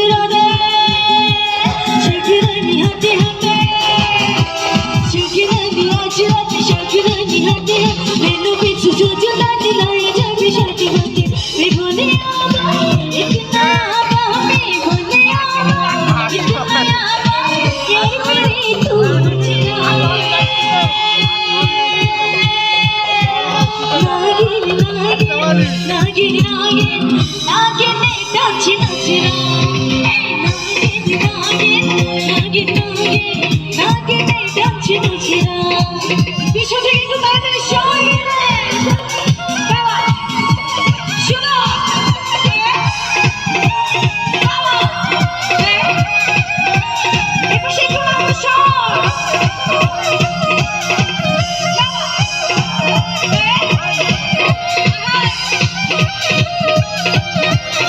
Tira de 祈祷祈祷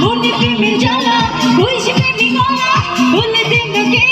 মনে প্রেমে জ্বালা বুঝবে গলা বলে দিন কে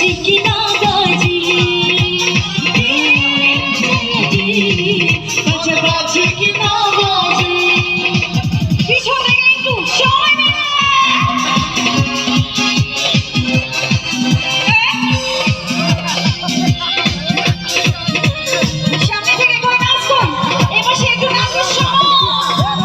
Chiquito.